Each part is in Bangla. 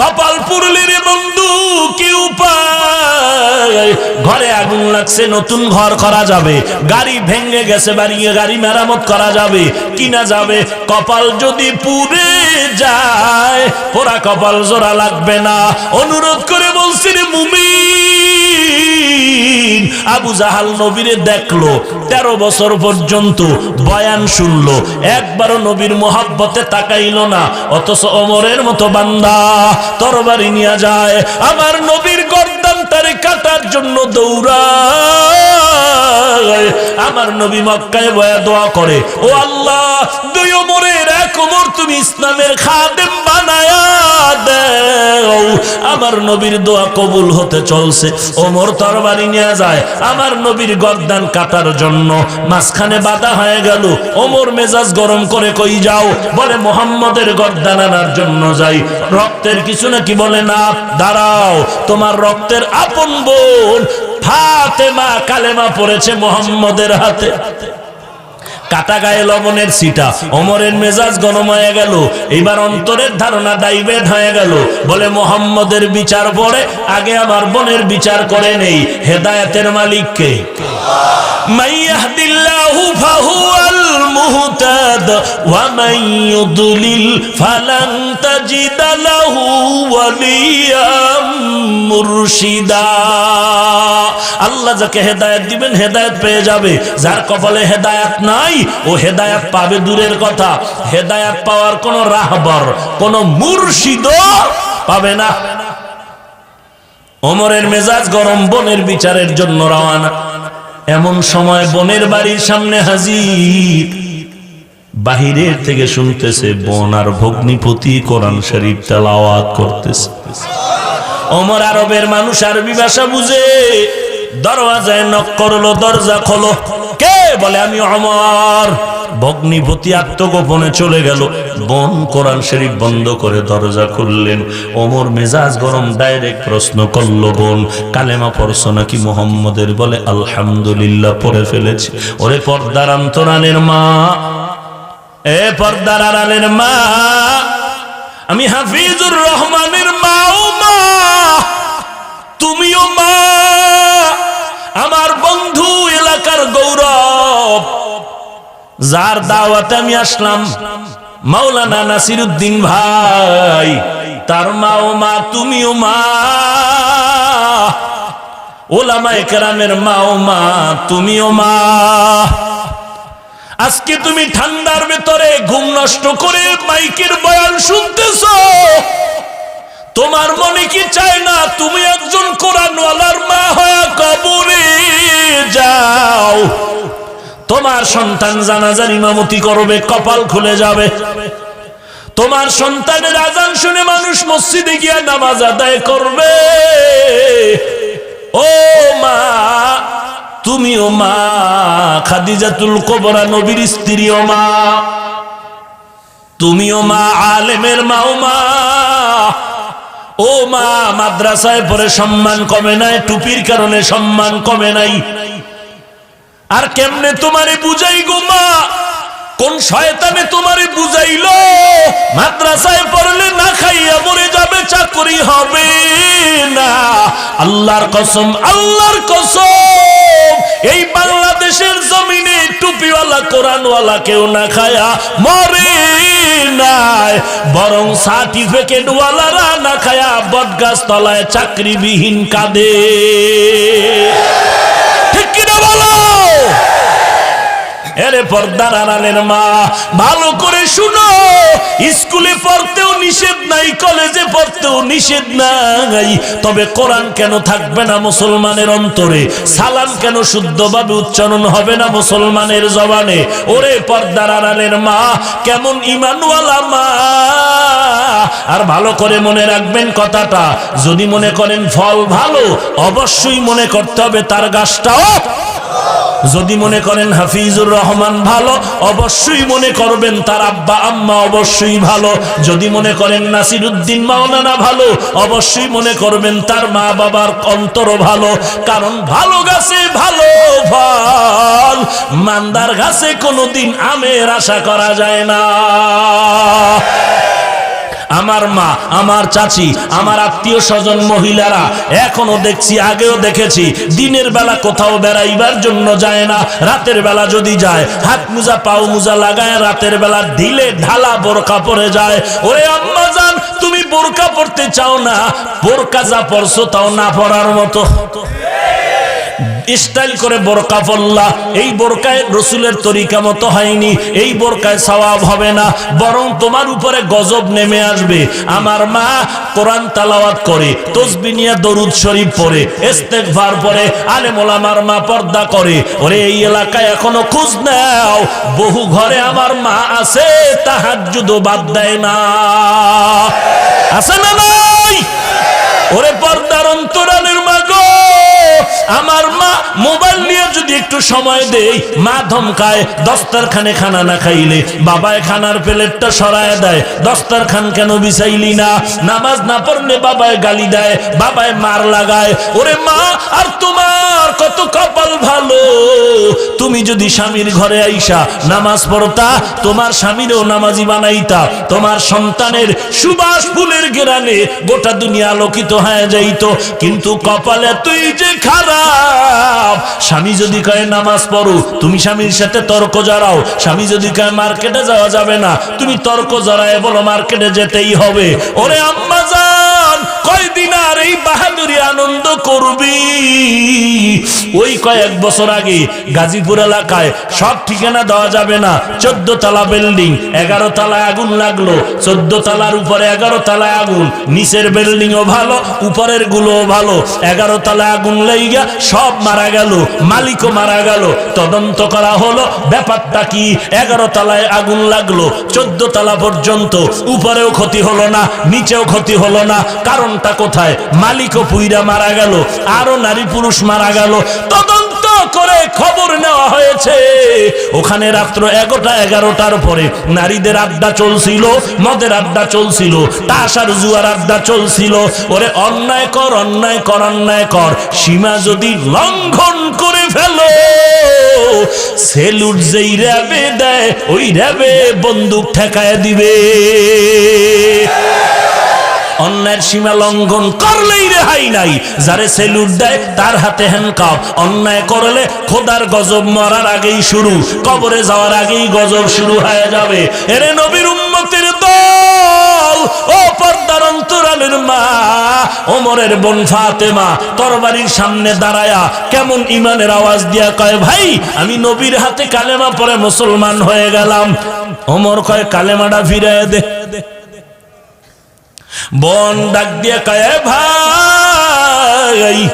কপাল পুরলি রে বন্ধু কি উপায়? ঘরে আগুন লাগছে, নতুন ঘর করা যাবে। গাড়ি ভেঙে গেছে, বাড়িয়ে গাড়ি মেরামত করা যাবে। কিনা যাবে? কপাল যদি পুরে যায়, পোড়া কপাল জোড়া লাগবে না। অনুরোধ করে বলছি রে মুমিন। আবু জাহাল নবীরে দেখল, তেরো বছর পর্যন্ত বয়ান শুনলো, একবারও নবীর মোহাব্বতে তাকাইল না, অথচ অমরের মতো বান্দা তরবারি নিয়ে যায়, আমার নবীর গর্দান তারে কাটার জন্য দৌড়ায়। আমার নবী মক্কায় বয়া দোয়া করে। ও আল্লাহ, দুই ওমরের, এক ওমর তুমি ইসলামের খাদেম বানায়া দেও। আমার নবীর দোয়া কবুল হতে চলছে। ওমর তরবারি নিয়ে যায়। আমার নবীর গর্দান কাটার জন্য মাঝখানে বাধা হয়ে গেল। ওমর মেজাজ গরম করে কই যাও? বলে, মোহাম্মদের গর্দান আনার জন্য যাই। রক্তের কিছু নাকি বলে, না, দাঁড়াও, তোমার রক্তের আপন বোন ফাতেমা কালেমা পড়েছে মোহাম্মদের হাতে। কাটা গায়ে লবণের সিটা অমরের মেজাজ গণময়ে গেল। এবার অন্তরের ধারণা দায়বেদ হয়ে গেল। বলে, মোহাম্মদের বিচার পরে আগে আমার বোনের বিচার করে নেই। হেদায়তের মালিককে আল্লাহ যাকে হেদায়েত দিবেন, হেদায়ত পেয়ে যাবে। যার কপালে হেদায়ত নাই ও হেদায়েত পাবে দূরের কথা। হেদায়েত পাওয়ার কোন রাহবর, কোন মুর্শিদও পাবে না। ওমরের মেজাজ গরম বনের বিচারের জন্য রওয়ানা এমন সময় বনের বাড়ির সামনে হাজির। বাহিরের থেকে শুনতেছে বন আর ভগ্নিপতি কোরআন শরীফ তেলাওয়াত করতেছে। অমর আরবের মানুষ আরবি ভাষা বুঝে। দরওয়াজায় নক করল, দরজা খোলো। কে বলে, আমি অমর। ভগ্নিপতি আত্মগোপনে চলে গেল। বন কোরআন শরীফ বন্ধ করে দরজা খুললেন। ওমর মেজাজ গরম, ডাইরেক্ট প্রশ্ন করল বোন। কালেমা পড়ছো নাকি মোহাম্মদের? বলে, আলহামদুলিল্লাহ, পড়ে ফেলেছি। ওরে পর্দার অন্তরানের মা। এ পর্দার আড়ালের মা, আমি হাফিজুর রহমানের মা ও মা যার দাওয়াতে আমি আসলাম, মাওলানা নাসির উদ্দিন ভাই, তার মা ও মা তুমিও মা ওলামা একরামের মা ও মা তুমিও মা। আজকে তুমি ঠান্ডার ভেতরে ঘুম নষ্ট করে মাইকের বয়ান শুনতেছ। তোমার মনে কি চায় না, তুমি একজন কোরআনওয়ালার মা হয়ে কবরে যাও। তোমার সন্তান জানাজার ইমামতি করবে, কপাল খুলে যাবে। তোমার সন্তানের আজান শুনে মানুষ মসজিদে গিয়া নামাজ আদায় করবে। ও মা, তুমিও মা, খাদিজাতুল কোবরা নবীর স্ত্রীও মা। তুমিও মা, আলেমের মাও মা। ও মা, মাদ্রাসায় পরে সম্মান কমে নাই, টুপির কারণে সম্মান কমে নাই। আর কেমনে তোমারে বুঝাই গো মা? কোন শয়তানে তোমারে বুঝাইলো? মাদ্রাসায় পড়লে না খাইয়া মরে যাবে, চাকরি হবে না। আল্লাহর কসম আল্লাহর কসম। এই বাংলাদেশের জমিনে টুপিওয়ালা, কোরআনওয়ালা কেউ না খায়া মরে নাই। বরং সার্টিফিকেট ওয়ালারা না খায়া বটগাছ তলায় চাকরিবিহীন কাঁদে। ঠিক কিনা বলো? এরে পর্দার আড়ালের মা, ভালো করে শুনো, স্কুলে পড়তেও নিষেধ নাই, কলেজে পড়তেও নিষেধ নাই। তবে কোরআন কেন থাকবে না মুসলমানের অন্তরে? সালাম কেন শুদ্ধভাবে উচ্চারণ হবে না মুসলমানের জবানে? ওরে পর্দার আড়ালের মা, কেমন ইমানওয়ালা মা। আর ভালো করে মনে রাখবেন কথাটা, যদি মনে করেন ফল ভালো, অবশ্যই মনে করতে হবে তার গাছটাও। যদি মনে করেন হাফিজুর রহমান ভালো, অবশ্যই মনে করবেন তার আব্বা, আম্মা অবশ্যই ভালো। যদি মনে করেন নাসির উদ্দিন মাওলানা ভালো, অবশ্যই মনে করবেন তার মা বাবার অন্তর ভালো। কারণ ভালো গাছে ভালো ফল, মান্দার গাছে কোনোদিন আমের আশা করা যায় না। আমার মা, আমার চাচি, আমার আত্মীয় স্বজন, মহিলারা এখনও দেখছি, আগেও দেখেছি, দিনের বেলা কোথাও বেড়াইবার জন্য যায় না, রাতের বেলা যদি যায়, হাত মুজা, পাও মুজা লাগায়, রাতের বেলা ঢিলে ঢালা বোরকা পরে যায়। ওরে আম্মা জান, তুমি বোরকা পড়তে চাও না? বোরকা যা পরছো তাও না পড়ার মতো। স্টাইল করে বোরকা পড়লা এই বোরকায় রসুলের তরিকা মতো হয়নি, এই বোরকায় সওয়াব হবে না। বরং তোমার উপরে গজব নেমে আসবে। আমার মা কোরআন তালাওয়াত করে, তসবি নিয়ে দরুদ শরীফ পড়ে, ইস্তেগফার পড়ে, আলেম ওলামার মা পর্দা করে। ওরে, এই এলাকায় এখনও খোঁজ নাও। বহু ঘরে আমার মা আছে তাহার তাহাজ্জুদও বাদ দেয় না। আছে না নাই? ওরে, পর্দার অন্তরালের মা গো আমার মা মোবাইল নিয়ে যদি একটু সময় দেই, মা ধমকায়, দস্তারখানে খানা না খাইলে? বাবায় খানার প্লেটটা সরায় দেয়, দস্তারখান কেন বিছাইলি না? নামাজ না পড়লে বাবায় গালি দেয়, বাবায় মার লাগায়, ওরে মা, আর তোমার কত কপাল ভালো। তুমি যদি স্বামীর ঘরে আইসা নামাজ পড়তা, তোমার স্বামীরও নামাজি বানাইতা, তোমার সন্তানের সুবাস ফুলের গেরানে গোটা দুনিয়া আলোকিত হয়ে যাইতো। কিন্তু কপালে তুই যে স্বামী যদি কয়, নামাজ পড়ো। তুমি স্বামীর সাথে তর্ক জড়াও। স্বামী যদি কয়, মার্কেটে যাওয়া যাবে না। তুমি তর্ক জড়ায় বলো, মার্কেটে যেতেই হবে। ওরে আম্মা যান কয়দিন আর এই বাহাদুরি আনন্দ করবি? ওই কয়েক বছর আগে গাজীপুর এলাকায় সব ঠিকানা দেওয়া যাবে না। চোদ্দ তলা বিল্ডিং, এগারো তলায় আগুন লাগল। চোদ্দ তলার উপরে এগারো তলায় আগুন। নিচের বিল্ডিং ও ভালো উপরেরগুলো ভালো। এগারো তলায় আগুন লেগা সব মারা গেল, মালিকও মারা গেল। তদন্ত করা হলো, ব্যাপারটা কি? এগারো তলায় আগুন লাগল, চোদ্দ তলা পর্যন্ত। উপরেও ক্ষতি হলো না, নিচেও ক্ষতি হলো না, কারণটা কোথায়? মালিকও পুইরা মারা গেল আরও নারী পুরুষ মারা গেল। তদন্ত করে খবর নেওয়া হয়েছে। ওখানে রাত্র এগারোটা, এগারোটার পরে নারীদের আড্ডা চলছিল, মদের আড্ডা চলছিল, তাসার জুয়ার আড্ডা চলছিল। ওরে অন্যায় কর অন্যায় কর অন্যায় কর, সীমা যদি লঙ্ঘন করে ফেলো, সেলুট যেই র্যাবে দেয়, ওই র্যাবে বন্দুক ঠেকায় দিবে। অন্যায়ের সীমা লঙ্ঘন করলেই রেহাই নাই। যারে সেলুট দেয়, তার হাতে হ্যান্ডকাপ অন্যায় করলে খোদার গজব মরার আগেই শুরু। কবরে যাওয়ার আগেই গজব শুরু হয়ে যাবে। এরে নবীর উম্মতের দল, ও পর্দার অন্তরালের মা, ওমরের বোন ফাতেমা, তরবারির সামনে দাঁড়ায়া কেমন ইমানের আওয়াজ দিয়া কয়, ভাই, আমি নবীর হাতে কালেমা পরে মুসলমান হয়ে গেলাম। ওমর কয়, কালেমাটা ফিরে দে। বন ডাক দিয়ে কয়ে, "এ ভাই,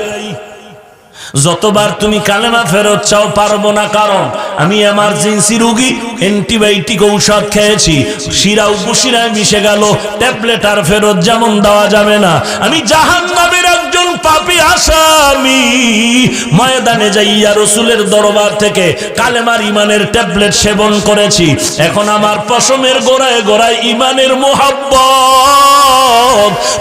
যতবার তুমি কালেমা ফেরত চাও পারব না, কারণ আমি এমার্জেন্সি রুগী অ্যান্টিবায়োটিক ঔষধ খেয়েছি। শিরা উপশিরায় মিশে গেল। ট্যাবলেট আর ফেরত যেমন দেওয়া যাবে না। আমি জাহান নামের একজন পাপি আসামি। ময়দানে যাইয়া রসুলের দরবার থেকে কালেমার ইমানের ট্যাবলেট সেবন করেছি। এখন আমার পশমের গোড়ায় গোড়ায় ইমানের মোহাব্বত।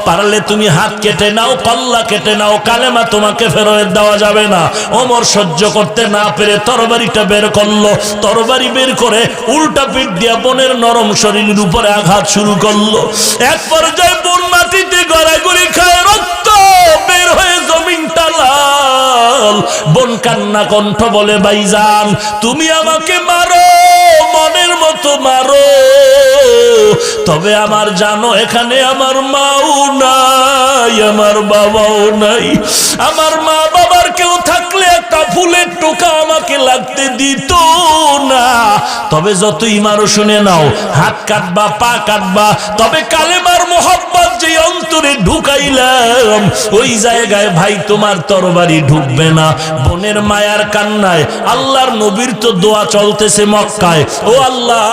পারলে তুমি হাত কেটে নাও, পাল্লা কেটে নাও, কালেমা তোমাকে ফেরত দেওয়া যাবে না। ওমর সহ্য করতে না পেরে তরবারিটা বের করল। তরবারি বের করে উল্টা পিঠ দিয়া বনের নরম শরীরের উপরে আঘাত শুরু করল। এক পর্যায়ে বন মাটিতে গড়াগড়ি খায়, রক্ত বের হয়ে জমিনটা লাল। বন কান্না কণ্ঠ বলে, ভাইজান, তুমি আমাকে মারো, মনের মতো মারো। তবে আমার জানো, এখানে আমার মাও নাই, আমার বাবাও নাই। আমার মা বাবার কেউ থাকলে একটা ফুলের টোকা আমাকে লাগতে দিত না। তবে যতই মারো শুনে নাও, হাত কাটবা, পা কাটবা, তবে কালেমার মোহাব্বত যে অন্তরে ঢুকাইলাম, ওই জায়গায় ভাই তোমার তরবারি ঢুকবে না। বোনের মায়ার কান্নায় আল্লাহর নবীর তো দোয়া চলতেছে মক্কায়। ও আল্লাহ,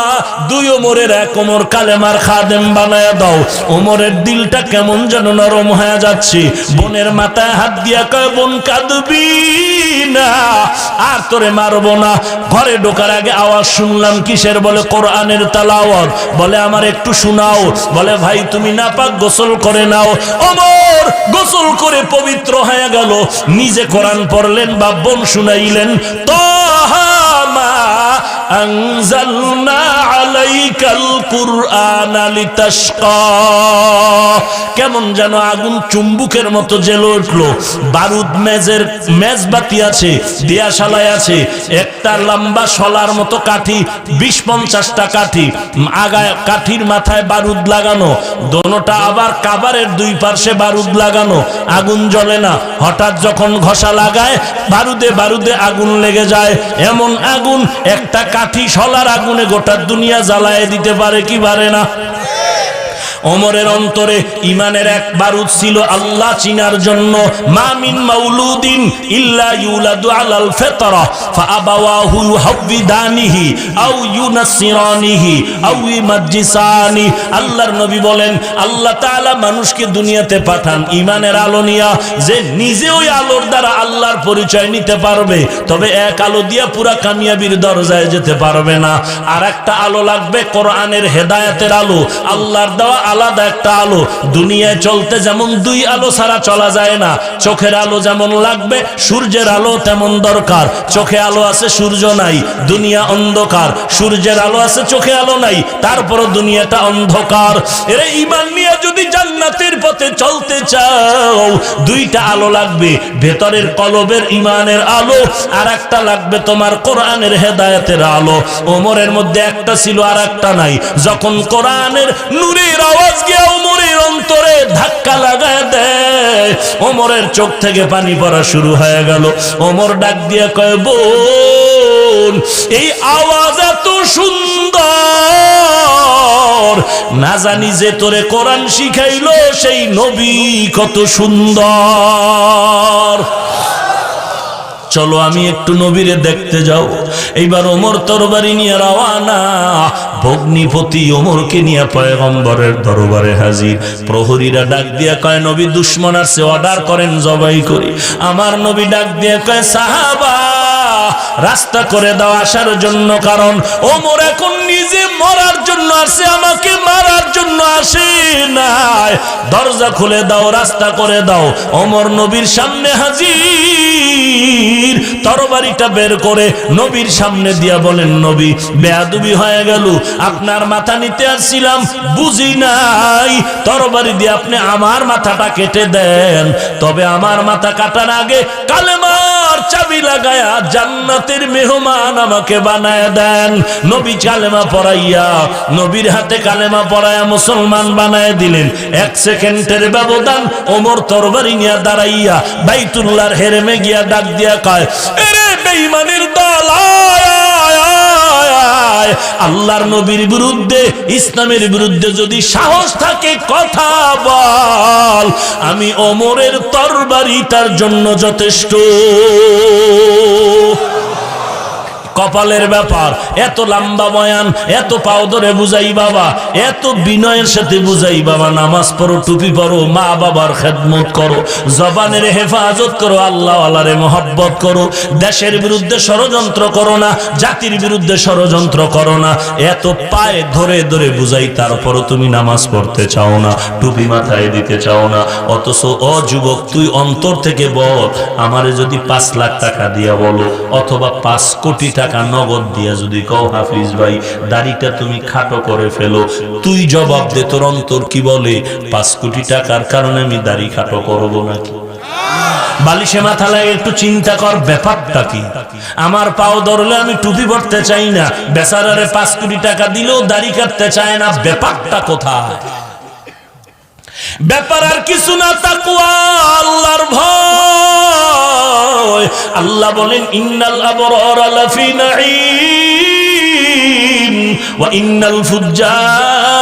দুই ওমরের এক ওমর কালেমার খাদেম বানায় দাও। ওমরের দিলটা কেমন যেন নরম হয়ে যাচ্ছে। বোনের মাথায় হাত দিয়া কয়, বোন কাঁদবি? না, আর তোরে মারব না। ঘরে ঢোকার আগে আওয়াজ শুনলাম কিসের? বলে, কোরআনের তালাওয়াত। বলে, আমার একটু শোনাও। বলে, ভাই, তুমি না পাক গোসল করে নাও। অমর, গোসল করে পবিত্র হয়ে গেল। নিজে কোরআন পড়লেন বা বোন শুনাইলেন। তো আনজালনা আলাইকাল কুরআনা লিতাশকা কেমন যেন আগুন চুম্বুকের মতো জেলে উঠল। বারুদ মেজের মেজবাতি আছে, দিয়াশালায় আছে একটা লম্বা শলার মতো কাঠি, বিশ পঞ্চাশটা কাঠি, আগায় কাঠির মাথায় বারুদ লাগানো, দোনোটা আবার কাবারের দুই পার্শ্বে বারুদ লাগানো, আগুন জ্বলে না, হঠাৎ যখন ঘষা লাগায়, বারুদে বারুদে আগুন লেগে যায়, এমন আগুন একটা কাঠি শলার আগুনে গোটা দুনিয়া জ্বালায় দিতে পারে কি পারে না? ওমরের অন্তরে ইমানের এক বারুদ ছিল আল্লাহ চিনার জন্য মামিন মাউলুদিন ইল্লা ইউলাদু আলাল ফিতরা, ফাআবাওয়াহু ইউহাব্বিদানিহি আও ইউনাসসিরানিহি আও ইমাজ্জিসানি আল্লাহর নবী বলেন, আল্লাহ তাআলা মানুষকে দুনিয়াতে পাঠান ইমানের আলো নিয়া, যে নিজে ওই আলোর দ্বারা আল্লাহর পরিচয় নিতে পারবে, তবে এক আলো দিয়া পুরা কামিয়াবির দরজায় যেতে পারবে না। আর একটা আলো লাগবে কোরআনের হেদায়েতের আলো, আল্লাহর দেওয়া আলাদা একটা আলো। দুনিয়ায় চলতে যেমন দুই আলো ছাড়া চলা যায় না। চোখের আলো যেমন লাগবে, সূর্যের আলো তেমন দরকার। চোখে আলো আছে, সূর্য নাই, দুনিয়া অন্ধকার। সূর্যের আলো আছে, চোখে আলো নাই, তারপরও দুনিয়াটা অন্ধকার। এর ইমান নিয়ে যদি জান্নাতের পথে চলতে চাও, দুইটা আলো লাগবে, ভেতরের কলবের ইমানের আলো আর একটা লাগবে তোমার কোরআনের হেদায়েতের আলো। ওমরের মধ্যে একটা ছিল আর একটা নাই। যখন কোরআনের নূরের আওয়াজ গিয়ে অন্তরে ধাক্কা লাগায় দেয়। ওমরের চোখ থেকে পানি পড়া শুরু হয়ে গেল। ওমর ডাক দিয়ে কয়, বোন, এই আওয়াজ এত সুন্দর। না জানি যে তোরে কোরআন শিখাইলো সেই নবী কত সুন্দর। চলো আমি একটু নবীরে দেখতে যাও। এইবার ওমর তরবারি নিয়ে রওয়ানা ভগ্নিপতি ওমরকে নিয়ে পয়গম্বরের দরবারে হাজির। প্রহরীরা ডাক দিয়া কয়, নবী, দুশ্মন আসছে অর্ডার করেন জবাই করি। আমার নবী ডাক দিয়ে কয়, সাহাবা রাস্তা করে দাও আসার জন্য, কারণ ওমর এখন নিজে মরার জন্য আসে, আমাকে মারার জন্য আসে নাই। দরজা খুলে দাও, রাস্তা করে দাও। নবীর সামনে হাজির। তরবারিটা বের করে নবীর সামনে দিয়া বলেন, নবী, বেয়াদুবি হয়ে গেল। আপনার মাথা নিতে আসছিলাম, বুঝি নাই। তরবারি দিয়ে আপনি আমার মাথাটা কেটে দেন। তবে আমার মাথা কাটার আগে কালেমার চাবি লাগায়া জান্নাতের মেহমান আমাকে বানায় দেন। নবী কালেমা পড়াইয়া, নবীর হাতে কালেমা পড়াইয়া মুসলমান বানায় দিলেন। এক সেকেন্ডের ব্যবধান ওমর তরবারি নিয়ে দাঁড়াইয়া বাইতুল্লাহর হেরেমে গিয়া ডাক দিয়া কয়, এরে দল। আল্লাহর নবীর বিরুদ্ধে, ইসলামের বিরুদ্ধে যদি সাহস থাকে, কথা বল আমি অমরের তরবারি তার জন্য যথেষ্ট কপালের ব্যাপার। এত লম্বা বয়ান, এত পাও ধরে বুঝাই বাবা, এত বিনয়ের সাথে বুঝাই বাবা, নামাজ পড়ো, টুপি পড়ো মা বাবার খেদমত করো, জবানের হেফাজত করো আল্লাহ আল্লাহরে মহব্বত করো, দেশের বিরুদ্ধে ষড়যন্ত্র করো না, জাতির বিরুদ্ধে ষড়যন্ত্র করো না, এত পায়ে ধরে ধরে বুঝাই, তারপরও তুমি নামাজ পড়তে চাও না, টুপি মাথায় দিতে চাও না, অথচ ও যুবক, তুই অন্তর থেকে বল, আমারে যদি পাঁচ লাখ টাকা দিয়া বলো, অথবা পাঁচ কোটি টাকা নগদ দিয়া যদি কও, হাফিজ ভাই, দাড়িটা তুমি খাটো করে ফেলো। তুই জবাব দে, তোর অন্তর কি বলে? পাঁচ কোটি টাকার কারণে আমি দাড়ি খাটো করব নাকি? বালিশে মাথা লাগে একটু চিন্তা কর, ব্যাপারটা কি? আমার পাও ধরলে আমি টুপি পড়তে চাই না। বেচারারে পাঁচ কোটি টাকা দিলেও দাড়ি কাটতে চায় না, ব্যাপারটা কোথায়? ব্যাপার আর কিছু না তাকুয়া আল্লাহর ভয়। আল্লাহ বলেন ইন্নাল আবরার লাফি নাঈম ওয়া ইন্নাল ফুজ্জার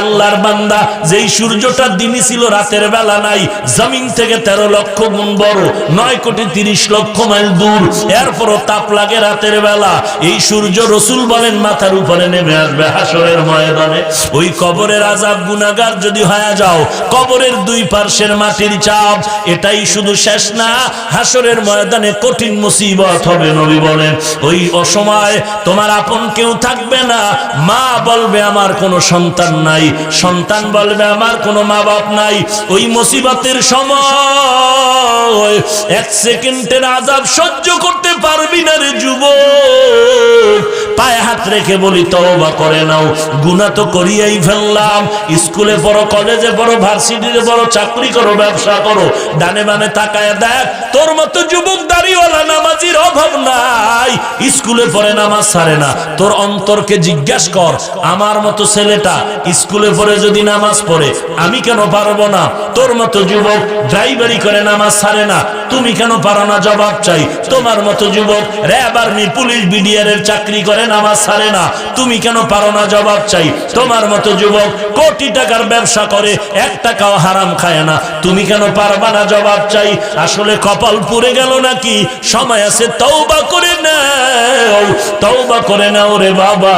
আল্লাহর বান্দা, যেই সূর্যটা দিনই ছিল, রাতের বেলা নাই, জমিন থেকে তেরো লক্ষ গুণ বড়, নয় কোটি তিরিশ লক্ষ মাইল দূর, এরপরও তাপ লাগে রাতের বেলা। এই সূর্য রসুল বলেন, মাথার উপরে নেমে আসবে হাসরের ময়দানে। ওই কবরের আজাব গুনাগার যদি হয়ে যাও, কবরের দুই পার্শ্বের মাটির চাপ, এটাই শুধু শেষ না, হাসরের ময়দানে কঠিন মুসিবত হবে, নবী বলেন। ওই অসময় তোমার আপন কেউ থাকবে না, মা বলবে, আমার কোনো সন্তান নাই। সন্তান বলবে, আমার কোনো মা বাপ নাই। ওই মুসিবতের সময় এক সেকেন্ডের আজাব সহ্য করতে পারবি না রে যুবক। পায়ে হাত রেখে বলি, তওবা করে নাও। গুনাহ তো করিয়াই ফেললাম। স্কুলে পড়ো কলেজে পড়ো ভার্সিটিতে পড়ো চাকরি করো, ব্যবসা করো। ডানে বামে তাকায় দেখ, তোর মতো যুবক দাড়িওয়ালা নামাজির অভাব নাই। স্কুলে পড়ে নামাজ সারে না। তোর অন্তরকে জিজ্ঞাসা কর, আমার মতো ছেলেটা স্কুলে পড়ে যদি নামাজ পড়ে, আমি কেন পারব না? তোর মতো যুবক ড্রাইভারি করে নামাজ ছাড়ে না। তুমি কেন পারো না? জবাব চাই। তোমার মতো যুবক র্যাব আর্মি, পুলিশ, বিডিআর এর চাকরি করে নামাজ ছাড়ে না। তুমি কেন পারো না? জবাব চাই। তোমার মতো যুবক কোটি টাকার ব্যবসা করে, এক টাকাও হারাম খায় না। তুমি কেন পারবা না? জবাব চাই। আসলে কপাল পুড়ে গেল নাকি? সময় আছে, তওবা করে নাও। তওবা করে নাও রে বাবা।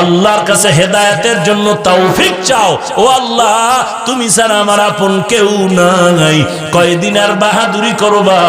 আল্লাহর কাছে হেদায়েতের জন্য তৌফিক চাও। ও আল্লাহ, তুমি ছাড়া আমার আপন কেউ নাই। কয়দিন আর বাহাদুরি করবা?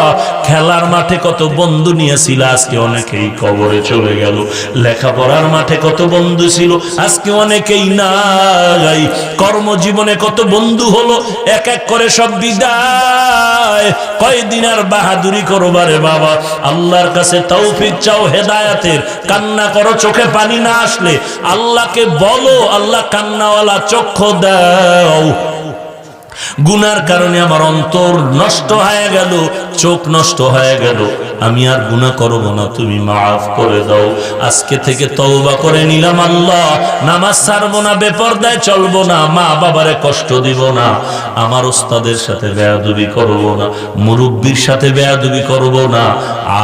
খেলার মাঠে কত বন্ধু নিয়েছিল, আজকে অনেকেই কবরে চলে গেল। লেখাপড়ার মাঠে কত বন্ধু ছিল, আজকে অনেকেই নাই। কর্মজীবনে কত বন্ধু হলো, এক এক করে সব বিদায়। কয়দিন আর বাহাদুরি করবা রে বাবা? আল্লাহর কাছে তৌফিক চাও হেদায়াতের। কান্না করো, চোখে পানি না আসলে। আল্লাহকে বলো, আল্লাহ কান্নাওয়ালা চক্ষু দাও। গুনার কারণে আমার অন্তর নষ্ট হয়ে গেল। চোখ নষ্ট হয়ে গেল। আমি আর গুনাহ করব না, তুমি মাফ করে দাও। আজকে থেকে তওবা করে নিলাম আল্লাহ। নামাজ ছাড়বো না, বেপরদায় চলবো না, মা বাবারে কষ্ট দিব না। আমার ওস্তাদের সাথে বেয়াদবি করব না, মুরব্বীর সাথে বেয়াদবি করব না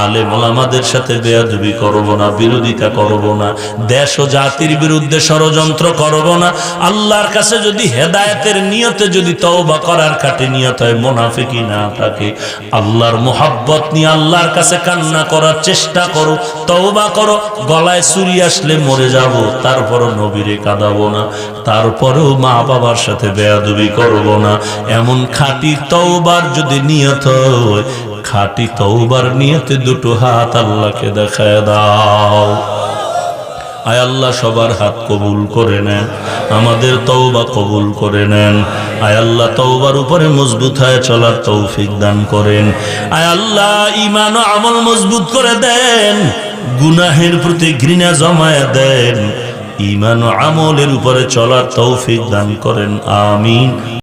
আলে মোলামাদের সাথে বেয়াদবি করব না, বিরোধিতা করব না, দেশ ও জাতির বিরুদ্ধে ষড়যন্ত্র করব না। আল্লাহর কাছে যদি হেদায়েতের নিয়তে যদি তওবা করার কাটে নিয়ত হয় মোনাফিকি না থাকে। আল্লাহর মোহাব্বত নিয়ে আল্লাহর কাছে কান্না করার চেষ্টা করো, তওবা করো, গলায় চুরি আসলে মরে যাব, তারপরও নবীরে কাঁদাবো না, তারপরেও মা বাবার সাথে বেয়াদবি করব না। এমন খাঁটি তওবার যদি নিয়ত হয়, খাঁটি তওবার নিয়তে দুটো হাত আল্লাহকে দেখায় দাও। আয় আল্লাহ, সবার হাত কবুল করে নেন, আমাদের তওবা কবুল করে নেন। আয় আল্লাহ, তওবার উপরে মজবুত হয়ে চলার তৌফিক দান করেন। আয় আল্লাহ ইমান ও আমল মজবুত করে দেন, গুনাহের প্রতি ঘৃণা জমায় দেন। ইমান ও আমলের উপরে চলার তৌফিক দান করেন, আমিন।